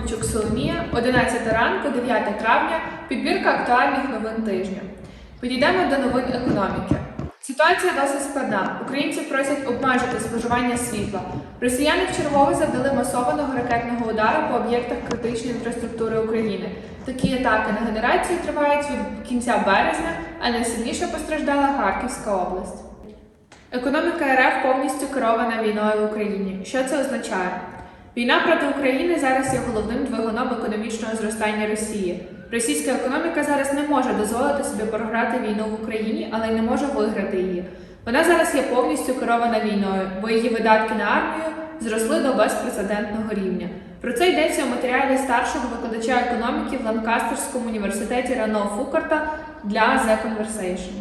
Ковальчук Соломія, 11 ранку, 9 травня, підбірка актуальних новин тижня. Підійдемо до новин економіки. Ситуація досить складна. Українці просять обмежити споживання світла. Росіяни вчергове завдали масованого ракетного удару по об'єктах критичної інфраструктури України. Такі атаки на генерацію тривають від кінця березня, а найсильніше постраждала Харківська область. Економіка РФ повністю керована війною в Україні. Що це означає? Війна проти України зараз є головним двигуном економічного зростання Росії. Російська економіка зараз не може дозволити собі програти війну в Україні, але й не може виграти її. Вона зараз є повністю керована війною, бо її видатки на армію зросли до безпрецедентного рівня. Про це йдеться у матеріалі старшого викладача економіки в Ланкастерському університеті Рано Фукарта для The Conversation.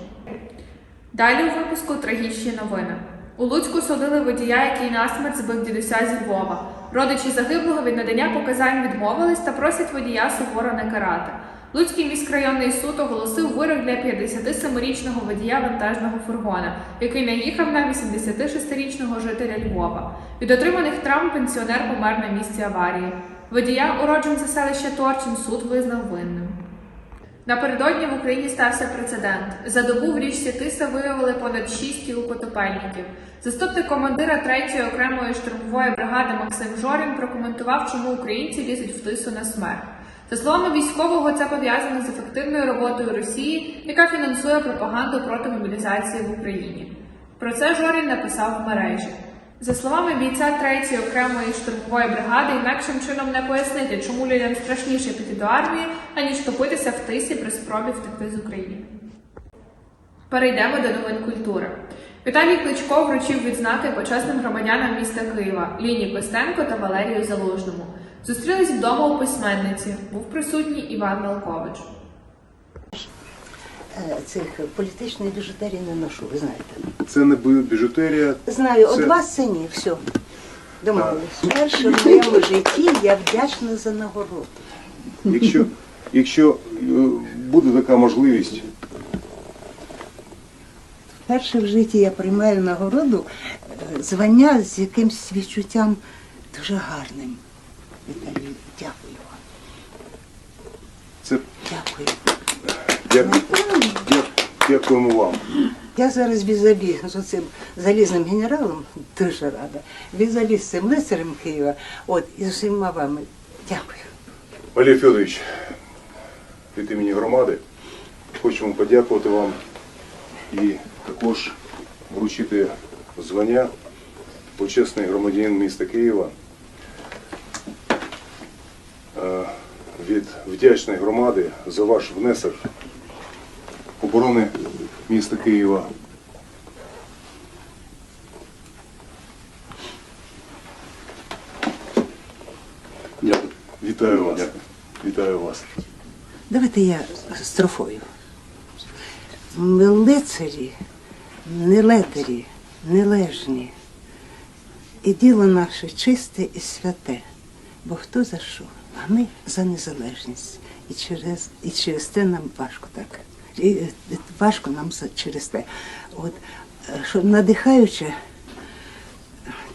Далі у випуску трагічні новини. У Луцьку судили водія, який насмерть збив дідуся зі Львова. Родичі загиблого від надання показань відмовились та просять водія суворо не карати. Луцький міськрайонний суд оголосив вирок для 57-річного водія вантажного фургона, який наїхав на 86-річного жителя Львова. Від отриманих травм пенсіонер помер на місці аварії. Водія, уродженця селища Торчин, суд визнав винним. Напередодні в Україні стався прецедент. За добу в річці Тиса виявили понад 6 тіл потопельників. Заступник командира 3-ї окремої штурмової бригади Максим Жорін прокоментував, чому українці лізуть в тису на смерть. За словами військового, це пов'язано з ефективною роботою Росії, яка фінансує пропаганду проти мобілізації в Україні. Про це Жорін написав в мережі. За словами бійця 3-ї окремої штурмової бригади, інакшим чином не пояснити, чому людям страшніше піти до армії, аніж топитися в тисі при спробі втекти з України. Перейдемо до новин культури. Віталій Кличко вручив відзнаки почесним громадянам міста Києва Ліні Костенко та Валерію Залужному. Зустрілись вдома у письменниці. Був присутній Іван Малкович. Е, Цих політичної біжутерії не ношу, ви знаєте. Це не біжутерія. Знаю, Це- от вас це ні, все. Домовились. Перше в моєму житті я вдячна за нагороду. Якщо, якщо е, буде така можливість, Перше в житті я приймаю нагороду е, звання з якимсь відчуттям дуже гарним. Віталій, дякую вам. це Дякую. Дя- дя- дякуємо вам. Я зараз візаві з оцим залізним генералом дуже рада. Візаві з цим лицарем Києва. От, і з усіма вами. Дякую. Валерій Федорович, від імені громади хочемо подякувати вам і також вручити звання почесний громадянин міста Києва е, від вдячної громади за ваш внесок оборони міста Києва. Дякую. Вітаю вас. Дякую. Вітаю вас. Давайте я строфою. Ми лицарі, не летарі, нележні. І діло наше чисте і святе. Бо хто за що? А ми за незалежність. І через, і через те нам важко так. І е, важко нам через те. От, е, що надихаюче,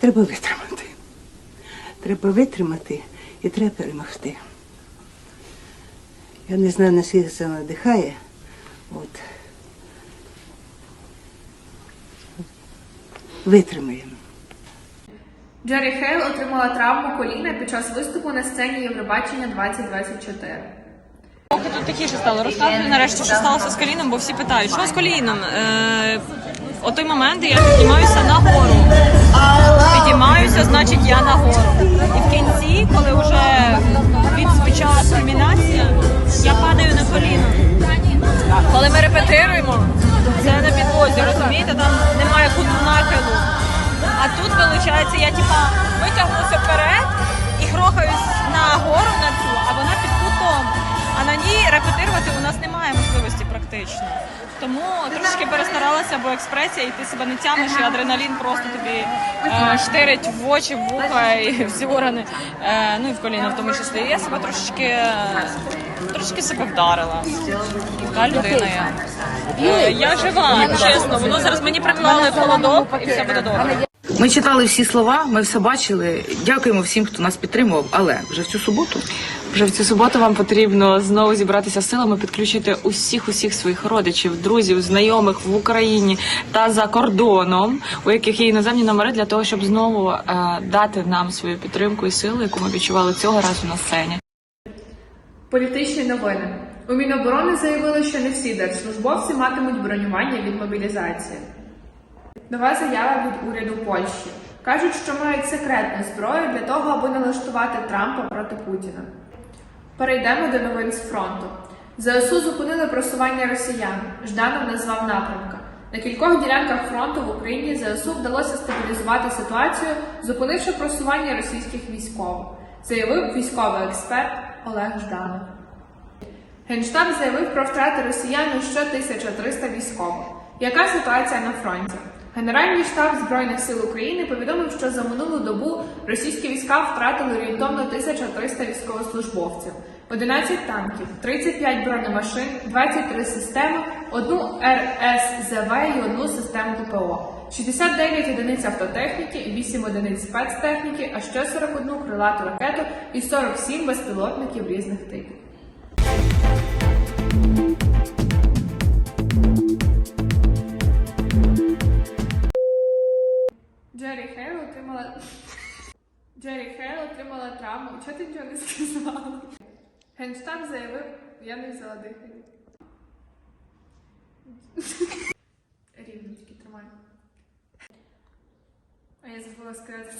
треба витримати. Треба витримати і треба перемогти. Я не знаю, наскільки це надихає. От. Витримаємо. Джері Хейл отримала травму коліна під час виступу на сцені Євробачення 2024. Поки тут тихіше стало, розказую нарешті, що сталося з коліном, бо всі питають, що з коліном? Е, о той момент я піднімаюся нагору. Піднімаюся, значить я нагору. І в кінці, коли вже відзвучала кульмінація, я падаю на коліно. Коли ми репетируємо, це на підлозі, розумієте, там немає куту нахилу. А тут, виходить, я типа витягнуся вперед і грохаюсь на гору на цю, а вона під кутом. А на ній репетирувати у нас немає можливості практично. Тому трошки перестаралася, бо експресія, і ти себе не тямиш, і адреналін просто тобі е, штирить в очі, в вуха і всі органи, е, ну і в коліна в тому числі. Я себе трошечки, е, трошки себе вдарила. Така людина я. Е, я жива, чесно. Воно зараз мені приклали холодок і все буде добре. Ми читали всі слова, ми все бачили. Дякуємо всім, хто нас підтримував. Але вже в цю суботу Вже в цю суботу вам потрібно знову зібратися силами, підключити усіх усіх своїх родичів, друзів, знайомих в Україні та за кордоном, у яких є іноземні номери, для того, щоб знову е, дати нам свою підтримку і силу, яку ми відчували цього разу на сцені. Політичні новини. У Міноборони заявили, що не всі держслужбовці матимуть бронювання від мобілізації. Нова заява від уряду Польщі. Кажуть, що мають секретну зброю для того, аби налаштувати Трампа проти Путіна. Перейдемо до новин з фронту. ЗСУ зупинили просування росіян. Жданов назвав напрямка. На кількох ділянках фронту в Україні ЗСУ вдалося стабілізувати ситуацію, зупинивши просування російських військових, заявив військовий експерт Олег Жданов. Генштаб заявив про втрати росіян у ще 1300 військових. Яка ситуація на фронті? Генеральний штаб Збройних сил України повідомив, що за минулу добу російські війська втратили орієнтовно 1300 військовослужбовців, 11 танків, 35 бронемашин, 23 системи, одну РСЗВ і одну систему ППО, 69 одиниць автотехніки, 8 одиниць спецтехніки, а ще 41 крилату ракету і 47 безпілотників різних типів. Чого ти нічого не сказала? Генштаб заявив, я не взяла дихання. Рівно тримай. А я забула сказати.